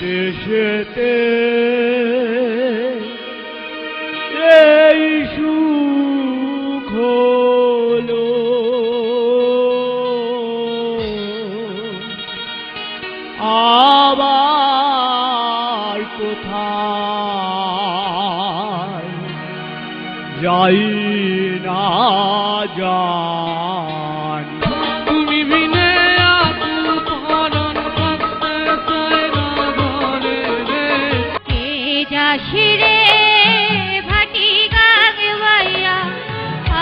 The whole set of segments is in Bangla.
দেশেতে এই সুখ আবার কোথায় যাই না জানি? যাসিরে ভাটি গাগ বাইয়া,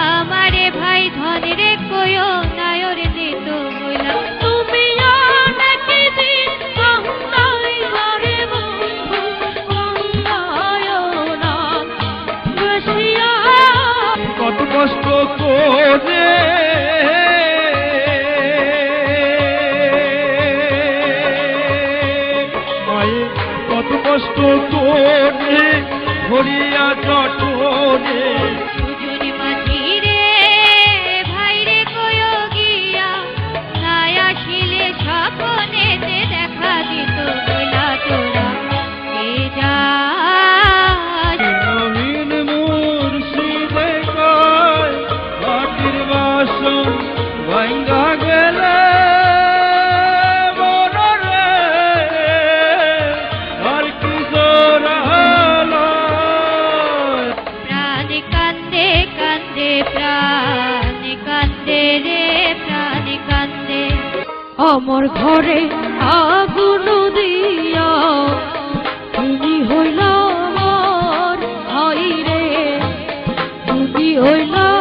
আমারে ভাই ধনে রে কয়ো নায়রে নিত বইলা তুমি কত কষ্ট করে কষ্ট তোর ধরিয়া জটরে আমার ঘরে আগুন দিয়া তুমি হইলাম আমার হাই রে তুমি হইলা